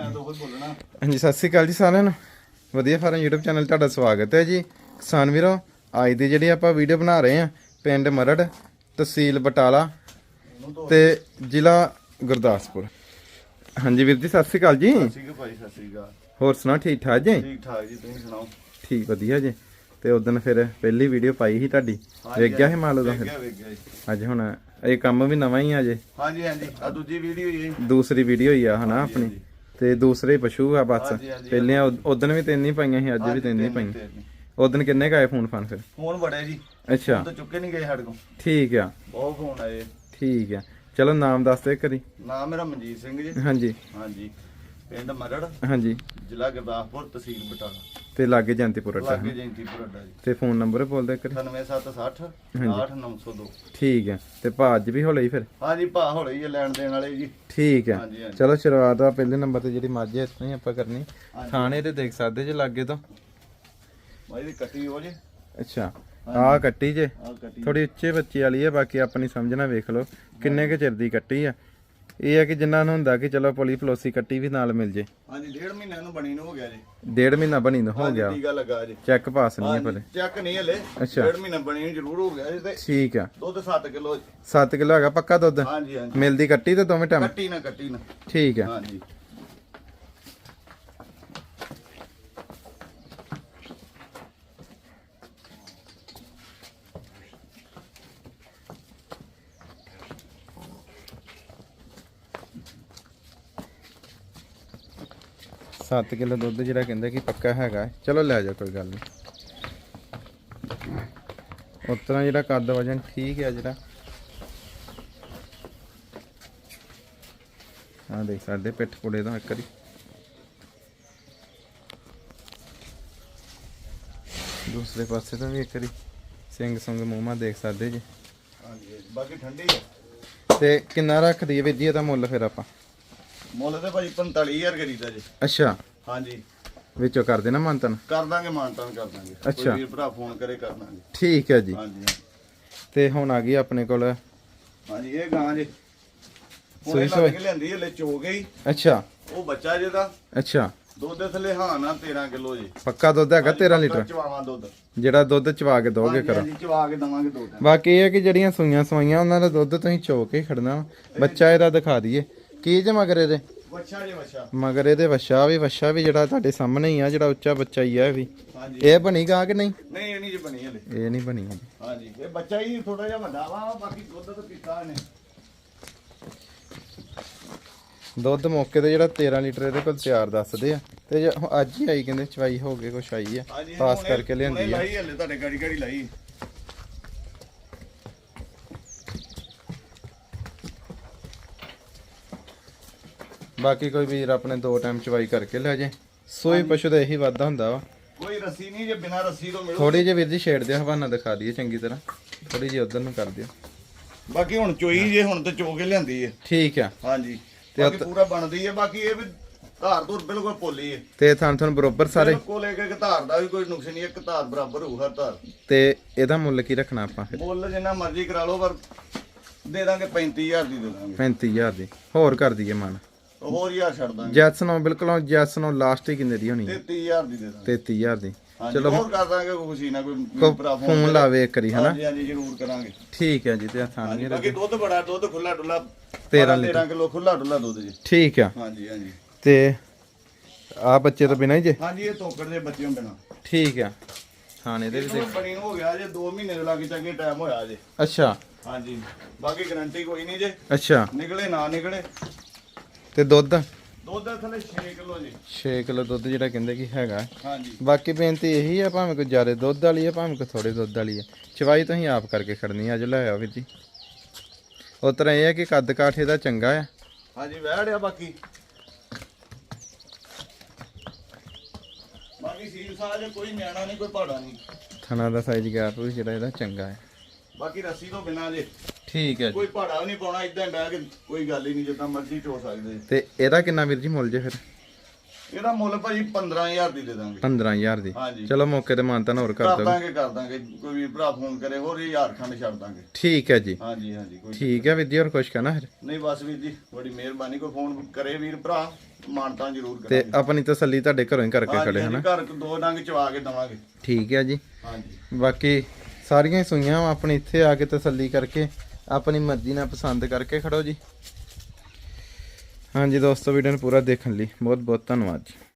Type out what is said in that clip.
ਮੈਂ ਤਾਂ ਉਹ ਬੋਲਣਾ। ਹਾਂਜੀ ਸਤਿ ਸ੍ਰੀ ਅਕਾਲ ਜੀ ਸਾਰਿਆਂ ਨੂੰ। ਵਧੀਆ ਫਾਰਮ YouTube ਚੈਨਲ ਤੁਹਾਡਾ ਸਵਾਗਤ ਹੈ ਜੀ। ਕਿਸਾਨ ਵੀਰੋ ਅੱਜ ਦੀ ਜਿਹੜੀ ਆਪਾਂ ਵੀਡੀਓ ਬਣਾ ਰਹੇ ਹਾਂ ਪਿੰਡ ਮਰੜ ਤਹਿਸੀਲ ਬਟਾਲਾ ਤੇ ਜ਼ਿਲ੍ਹਾ ਗੁਰਦਾਸਪੁਰ। ਹਾਂਜੀ ਵੀਰ ਜੀ ਸਤਿ ਸ੍ਰੀ ਅਕਾਲ ਜੀ। ਠੀਕ ਹੈ ਭਾਈ ਸਤਿ ਸ੍ਰੀ ਅਕਾਲ। ਹੋਰ ਸੁਣਾਓ ਠੀਕ ਠਾਕ ਜੀ? ਠੀਕ ਠਾਕ ਜੀ ਤੁਸੀਂ ਸੁਣਾਓ? ਠੀਕ ਵਧੀਆ ਜੀ। ਤੇ ਉਦੋਂ ਫਿਰ ਪਹਿਲੀ ਵੀਡੀਓ ਪਾਈ ਸੀ ਤੁਹਾਡੀ। ਵੇਖ ਗਿਆ ਸੀ ਮਾਲ ਉਦੋਂ ਫਿਰ? ਅੱਜ ਹੁਣ ਇਹ ਕੰਮ ਵੀ ਨਵਾਂ ਹੀ ਆ ਜੇ। ਹਾਂਜੀ ਹਾਂਜੀ। ਆ ਦੂਜੀ ਵੀਡੀਓ ਹੀ ਹੈ। ਦੂਸਰੀ ਵੀਡੀਓ ਹੀ ਆ ਹਨਾ ਆਪਣੀ? ਤੇ ਦੂਸਰੇ ਪਸ਼ੂ ਆ ਬਸ। ਹਾਂਜੀ, ਹਾਂਜੀ। ਪਹਿਲੀਆਂ ਉਦੋਂ ਵੀ ਤਿੰਨ ਹੀ ਪਾਈਆਂ ਸੀ ਅੱਜ ਵੀ ਤਿੰਨ ਹੀ ਪਾਈਆਂ। ਉਦੋਂ ਕਿੰਨੇ ਕਾਏ ਫੋਨ ਫਾਨ ਫਿਰ? ਫੋਨ ਬੜੇ ਜੀ। ਅੱਛਾ। ਤਾਂ ਚੁੱਕੇ ਨਹੀਂ ਗਏ ਸਾਡੇ ਕੋਲ। ਠੀਕ ਆ। ਬਹੁਤ ਫੋਨ ਆਏ। ਠੀਕ ਆ। ਚਲੋ ਨਾਮ ਦੱਸ ਦੇ ਕਰੀ ਨਾਮ ਮੇਰਾ ਮਨਜੀਤ ਸਿੰਘ ਜੀ। ਹਾਂਜੀ। ਹਾਂਜੀ। ਪਿੰਡ ਮਰੜ ਹਾਂਜੀ। ਜ਼ਿਲ੍ਹਾ ਗੁਰਦਾਸਪੁਰ ਤਹਿਸੀਲ ਬਟਾਲਾ। ਤੇ ਲਾਗੇ ਜੰਤੀਪੁਰ ਅੱਡਾ ਲਾਗੇ ਜੈਂਤੀਪੁਰ ਅੱਡਾ ਜੀ। ਤੇ ਫੋਨ ਨੰਬਰ ਬੋਲ ਦੇ ਕਰੀ 9760 8902 ਠੀਕ ਆ ਤੇ ਭਾਜ ਵੀ ਹੋਲੇ ਫਿਰ? ਹਾਂਜੀ ਭਾ ਹੌਲੇ ਹੀ ਆ ਲੈਣ ਦੇਣ ਵਾਲੇ ਜੀ। ਠੀਕ ਆ ਹਾਂਜੀ ਚਲੋ ਸ਼ੁਰੂਆਤ ਆ ਪਹਿਲੇ ਨੰਬਰ ਤੇ ਜਿਹੜੀ ਮੱਝ ਹੈ ਹੀ ਆਪਾਂ ਕਰਨੀ। ਥਾਣੇ ਤੇ ਦੇਖ ਸਕਦੇ ਜੇ ਲਾਗੇ ਤੋਂ। ਭਾਈ ਦੀ ਕੱਟੀ ਹੋ ਜੇ। ਅੱਛਾ। ਆ ਕੱਟੀ ਜੇ। ਆ ਕੱਟੀ। ਥੋੜੀ ਉੱਚੇ ਬੱਚੇ ਵਾਲੀ ਹੈ ਬਾਕੀ ਆਪਣੀ ਸਮਝਣਾ ਵੇਖ ਲਓ। ਕਿੰਨੇ ਕੁ ਚਿਰ ਦੀ ਕੱਟੀ ਆ ਇਹ ਹੈ ਕਿ ਜਿੰਨਾਂ ਨੂੰ ਹੁੰਦਾ ਕਿ ਚਲੋ ਪੋਲੀ ਫਲੋਸੀ ਕੱਟੀ ਵੀ ਨਾਲ ਮਿਲ ਜੇ। ਹਾਂਜੀ ਡੇਢ ਮਹੀਨੇ ਨੂੰ ਬਣੀ ਨੂੰ ਹੋ ਗਿਆ ਜੀ। ਡੇਢ ਮਹੀਨਾ ਬਣੀ ਨੂੰ ਹੋ ਗਿਆ। ਟੀਕਾ ਲੱਗਾ ਜੀ। ਚੈੱਕ ਪਾਸ ਨਹੀਂ ਹੈ ਭਲੇ। ਚੱਕ ਨਹੀਂ ਹਲੇ। ਅੱਛਾ। ਡੇਢ ਮਹੀਨਾ ਬਣੀ ਨੂੰ ਜ਼ਰੂਰ ਹੋ ਗਿਆ ਜੀ ਤੇ ਠੀਕ ਆ। ਦੁੱਧ 7 ਕਿਲੋ 7 ਕਿਲੋ ਹੈਗਾ ਪੱਕਾ ਦੁੱਧ? ਹਾਂਜੀ ਹਾਂਜੀ। ਮਿਲਦੀ ਕੱਟੀ ਤੇ ਦੋਵੇਂ ਟਾਈਮ? ਕੱਟੀ ਨਾ ਕੱਟੀ ਨਾ। ਠੀਕ ਆ। ਹਾਂਜੀ। ਸੱਤ ਕਿਲੋ ਦੁੱਧ ਜਿਹੜਾ ਕਹਿੰਦੇ ਕਿ ਪੱਕਾ ਹੈਗਾ। ਚਲੋ ਲੈ ਜਾਓ ਕੋਈ ਗੱਲ ਨਹੀਂ ਉਤਰਾ ਜਿਹੜਾ ਕੱਦ ਵਜਨ ਠੀਕ ਹੈ ਜਿਹੜਾ। ਆ ਦੇਖ ਸਾਡੇ ਪਿੱਠ ਪੁੜੇ ਦਾ ਇੱਕ ਵਾਰੀ। ਦੂਸਰੇ ਪਾਸੇ ਤੋਂ ਵੀ ਇੱਕ ਵਾਰੀ। ਸਿੰਘ ਸੰਗ ਮੂੰਹਾਂ ਦੇਖ ਸਕਦੇ ਜੀ। ਹਾਂਜੀ ਬਾਕੀ ਠੰਡੀ ਹੈ ਤੇ ਕਿੰਨਾ ਰੱਖਦੀ ਹੈ ਵੀਰ ਜੀ ਇਹਦਾ ਮੁੱਲ ਫਿਰ ਆਪਾਂ। ਮੁੱਲ ਤੇ ਭਾਈ 45000 ਕਰੀਦਾ ਜੀ। ਅੱਛਾ। ਹਾਂਜੀ। ਵਿੱਚੋਂ ਕਰ ਦੇਣਾ ਮੰਤਨ ਕਰ ਦਾਂਗੇ ਮਾਨਤਾਨ ਕਰ ਦਾਂਗੇ। ਅੱਛਾ। ਵੀਰ ਭਰਾ ਫੋਨ ਕਰੇ ਕਰ ਦਾਂਗੇ। ਠੀਕ ਹੈ ਜੀ। ਹਾਂਜੀ ਤੇ ਹੁਣ ਆ ਗਈ ਆਪਣੇ ਕੋਲ। ਹਾਂਜੀ ਇਹ ਗਾਂ ਜੀ। ਸੂਈ ਸੋਈ ਸੋਈ। ਸੋਈ ਲੈਂਦੀ ਹਲੇ ਚੋ ਗਈ। ਅੱਛਾ। ਉਹ ਬੱਚਾ ਜਿਹਦਾ ਅੱਛਾ। ਦੁੱਧ ਦੇ ਥੱਲੇ ਹਾਂ ਨਾ 13 ਕਿਲੋ ਜੀ। ਪੱਕਾ ਦੁੱਧ ਹੈਗਾ 13 ਲੀਟਰ? ਚਵਾਵਾਂ ਦੁੱਧ। ਜਿਹੜਾ ਦੁੱਧ ਚਵਾ ਕੇ ਦੋਗੇ ਹਾਂਜੀ, ਕਰੋ ਹਾਂਜੀ ਚਵਾ ਕੇ ਦਵਾਂਗੇ ਦੋ ਟਾਈਮ ਬਾਕੀ ਇਹ ਹੈ ਕਿ ਜਿਹੜੀਆਂ ਸੂਈਆਂ ਸਵਾਈਆਂ ਉਹਨਾਂ ਦਾ ਦੁੱਧ ਤੁਸੀਂ ਚੋ ਕੇ ਖੜਨਾ। ਵਾ। ਬੱਚਾ ਇਹਦਾ ਦਿਖਾ ਦਈਏ। ਕੀ ਜੇ ਮਗਰ ਇਹਦੇ? ਬੱਚਾ ਜੀ ਬੱਚਾ ਮਗਰ ਇਹਦੇ ਵੱਛਾ ਵੀ ਵੱਛਾ ਵੀ ਜਿਹੜਾ ਤੁਹਾਡੇ ਸਾਹਮਣੇ ਹੀ ਆ ਜਿਹੜਾ ਉੱਚਾ ਬੱਚਾ ਹੀ ਆ ਇਹ ਵੀ। ਹਾਂਜੀ। ਇਹ ਬਣੀਗਾ ਕਿ ਨਹੀਂ? ਨਹੀਂ ਇਹ ਨਹੀਂ ਜੀ ਬਣੀ ਹਲੇ। ਇਹ ਨਹੀਂ ਬਣੀ ਹਜੇ। ਹਾਂਜੀ ਇਹ ਬੱਚਾ ਹੀ ਥੋੜਾ ਜਿਹਾ ਵੱਡਾ ਵਾ ਬਾਕੀ ਦੁੱਧ ਤਾਂ ਪੀਤਾ ਨੇ ਦੁੱਧ ਮੌਕੇ ਤੇ ਜਿਹੜਾ 13 ਲੀਟਰ ਇਹਦੇ ਕੋਲ ਤਿਆਰ ਦੱਸਦੇ ਆ। ਤੇ ਜੇ ਅੱਜ ਹੀ ਆਈ ਕਹਿੰਦੇ ਚਵਾਈ ਹੋ ਗਏ ਕੁਛ ਆਈ ਆ। ਪਾਸ ਕਰਕੇ ਲਿਆਂਦੀ ਆ। ਲਾਈ ਹਲੇ ਤੁਹਾਡੇ ਗਾੜੀ ਗਾੜੀ ਲਾਈ। ਬਾਕੀ ਕੋਈ ਵੀਰ ਆਪਣੇ ਦੋ ਟਾਈਮ ਚਵਾਈ ਕਰਕੇ ਲੈ ਜੇ। ਸੋਈ ਪਸ਼ੂ ਦਾ ਇਹੀ ਵਾਧਾ ਹੁੰਦਾ ਵਾ। ਕੋਈ ਰੱਸੀ ਨਹੀਂ ਜੇ ਬਿਨਾ ਰੱਸੀ ਤੋਂ ਮਿਲੂ। ਥੋੜੀ ਜਿਹੀ ਵੀਰ ਜੀ ਛੇੜ ਦਿਓ ਹਵਾਨਾ ਦਿਖਾ ਦਈਏ ਚੰਗੀ ਤਰ੍ਹਾਂ। ਥੋੜੀ ਜਿਹੀ ਉਧਰ ਨੂੰ ਕਰ ਦਿਓ। ਬਾਕੀ ਹੁਣ ਚੋਈ ਜੇ ਹੁਣ ਤੇ ਚੋ ਕੇ ਲਿਆਂਦੀ ਹੈ ਠੀਕ ਆ। ਹਾਂਜੀ। ਤੇ ਬਾਕੀ ਪੂਰਾ ਬਣਦੀ ਹੈ ਬਾਕੀ ਇਹ ਵੀ ਧਾਰ ਧੁਰ ਬਿਲਕੁਲ ਪੋਲੀ ਹੈ ਤੇ ਥਾਂ ਥਾਂ ਬਰੋਬਰ ਸਾਰੇ? ਬਿਲਕੁਲ ਇੱਕ ਇੱਕ ਧਾਰ ਦਾ ਵੀ ਕੋਈ ਨੁਕਸ ਨਹੀਂ ਇੱਕ ਧਾਰ ਬਰਾਬਰ ਹੋਊ ਹਰ ਧਾਰ। ਤੇ ਇਹਦਾ ਮੁੱਲ ਕੀ ਰੱਖਣਾ ਆਪਾਂ ਫਿਰ? ਮੁੱਲ ਜਿੰਨਾ ਮਰਜ਼ੀ ਕਰਾ ਲਓ ਪਰ ਦੇ ਦਾਂਗੇ 35000 ਦੀ ਦੇ ਦਾਂਗੇ। 35000 ਦੀ। ਹੋਰ ਕਰ ਦਈਏ ਮਨ। ਹੋਰ ਯਾਰ ਛੱਡ ਦਾਂਗੇ। ਜੈਸ ਨੂੰ ਬਿਲਕੁਲ ਜੈਸ ਨੂੰ ਲਾਸਟ ਹੀ ਕਿੰਨੇ ਦੀ ਹੋਣੀ? ਹੈ 33000 ਦੀ ਦੇ ਦਾਂਗੇ। 33000 ਦੀ। ਚਲੋ ਹੋਰ ਕਰ ਦਾਂਗੇ ਕੋਈ ਖੁਸ਼ੀ ਨਾ ਕੋਈ ਭਰਾ ਫੋਨ। ਲਾਵੇ ਇੱਕ ਵਾਰੀ ਹਨਾ? ਹਾਂਜੀ ਹਾਂਜੀ ਜ਼ਰੂਰ ਕਰਾਂਗੇ। ਠੀਕ ਹੈ ਜੀ ਤੇ ਹਾਂਜੀ ਨਹੀਂ ਬਾਕੀ ਦੁੱਧ ਬੜਾ ਦੁੱਧ ਖੁੱਲਾ ਡੁੱਲਾ 13 13 ਕਿਲੋ ਖੁੱਲਾ ਡੁੱਲਾ ਦੁੱਧ ਜੀ। ਠੀਕ ਆ ਹਾਂਜੀ ਹਾਂਜੀ। ਤੇ ਆ ਬੱਚੇ ਤੋਂ ਬਿਨਾਂ ਹੀ ਜੇ? ਹਾਂਜੀ ਇਹ ਤੋਕੜ ਦੇ ਬੱਚਿਆਂ ਬਿਨਾ। ਠੀਕ ਆ ਥਾਣੇ ਦੇ ਵੀ ਇਹਨੂੰ ਬਣੀ ਹੋ ਗਿਆ ਜੇ 2 ਮਹੀਨੇ ਦੇ ਲਾਗੇ ਚੰਗੇ ਟਾਈਮ ਹੋਇਆ ਜੇ। ਅੱਛਾ। ਹਾਂਜੀ ਬਾਕੀ ਗਾਰੰਟੀ ਕੋਈ ਨਹੀਂ ਜੇ। ਅੱਛਾ। ਨਿਕਲੇ ਨਾ ਨਿਕਲੇ। ਤੇ ਦੁੱਧ? ਦੁੱਧ ਥੱਲੇ 6 ਕਿਲੋ ਜੀ। 6 ਕਿਲੋ ਦੁੱਧ ਜਿਹੜਾ ਕਹਿੰਦੇ ਕਿ ਹੈਗਾ। ਹਾਂਜੀ। ਬਾਕੀ ਬੇਨਤੀ ਇਹੀ ਆ ਭਾਵੇਂ ਕੋਈ ਜ਼ਿਆਦਾ ਦੁੱਧ ਵਾਲੀ ਆ ਭਾਵੇਂ ਕੋਈ ਥੋੜੇ ਦੁੱਧ ਵਾਲੀ ਆ। ਚਵਾਈ ਤੁਸੀਂ ਆਪ ਕਰਕੇ ਖੜਨੀ ਆ ਅੱਜ ਲੈ ਆਓ ਵੀਰ ਜੀ। ਉਹ ਤਰ੍ਹਾਂ ਇਹ ਆ ਕਿ ਕੱਦ ਕਾਠ ਇਹਦਾ ਚੰਗਾ ਆ। ਹਾਂਜੀ ਵਹਿੜਿਆ ਬਾਕੀ। ਬਾਕੀ ਸੀਲ ਸਾਜ ਕੋਈ ਨਿਆਣਾ ਨਹੀਂ ਕੋਈ ਪਹਾੜਾ ਨਹੀਂ। ਥਣਾ ਦਾ ਸਾਈਜ਼ ਗੈਪ ਵੀ ਜਿਹੜਾ ਇਹਦਾ ਚੰਗਾ ਹੈ ਬਾਕੀ ਰੱਸੀ ਤੋਂ ਬਿਨਾ ਜੇ। ਠੀਕ ਹੈ ਜੀ। ਕੋਈ ਪਹਾੜਾ ਨਹੀਂ ਪਾਉਣਾ ਇਦਾਂ ਬਹਿ ਕੇ ਕੋਈ ਗੱਲ ਹੀ ਨਹੀਂ ਜਿੱਦਾਂ ਮਰਜ਼ੀ ਚੋ ਸਕਦੇ। ਤੇ ਇਹਦਾ ਕਿੰਨਾ ਵੀਰ ਜੀ ਮੁੱਲ ਜੇ ਫਿਰ? ਇਹਦਾ ਮੁੱਲ ਭਾਜੀ 15000 ਦੀ ਦੇ ਦਾਂਗੇ। 15000 ਦੀ। ਹਾਂਜੀ। ਚਲੋ ਮੌਕੇ ਤੇ ਮਾਨਤਾ ਹੋਰ ਕਰ ਕਰ ਦੋ ਦਾਂਗੇ ਕਰ ਦਾਂਗੇ। ਕੋਈ ਵੀ ਭਰਾ ਫੋਨ ਕਰੇ ਹੋਰ ਹਜ਼ਾਰ ਖੰਡ ਛੱਡ ਦਾਂਗੇ। ਠੀਕ ਹੈ ਜੀ। ਹਾਂਜੀ ਹਾਂਜੀ ਕੋਈ ਠੀਕ ਹੈ ਵੀਰ ਜੀ ਹੋਰ ਕੁਛ ਕਹਿਣਾ ਫਿਰ? ਨਹੀਂ ਬਸ ਵੀਰ ਜੀ ਬੜੀ ਮਿਹਰਬਾਨੀ। ਕੋਈ ਫੋਨ ਕਰੇ ਵੀਰ ਭਰਾ ਮਾਨਤਾ ਜ਼ਰੂਰ ਤੇ ਕਰਾਂਗੇ। ਆਪਣੀ ਤਸੱਲੀ ਤੁਹਾਡੇ ਘਰੋਂ ਹੀ ਕਰਕੇ ਹਾਂਜੀ, ਖੜੇ ਹਾਂਜੀ, ਹਨਾ? ਘਰ ਦੋ ਡੰਗ ਚਵਾ ਕੇ ਦਵਾਂਗੇ। ਠੀਕ ਹੈ ਜੀ। ਹਾਂਜੀ। ਬਾਕੀ ਸਾਰੀਆਂ ਹੀ ਸੂਈਆਂ ਵਾਂ, ਆਪਣੀ ਇੱਥੇ ਆ ਕੇ ਤਸੱਲੀ ਕਰਕੇ। ਆਪਣੀ ਮਰਜ਼ੀ ਨਾਲ ਪਸੰਦ ਕਰਕੇ ਖੜੋ ਜੀ। ਹਾਂਜੀ ਦੋਸਤੋ ਵੀਡੀਓ ਨੂੰ ਪੂਰਾ ਦੇਖਣ ਲਈ ਬਹੁਤ ਬਹੁਤ ਧੰਨਵਾਦ ਜੀ।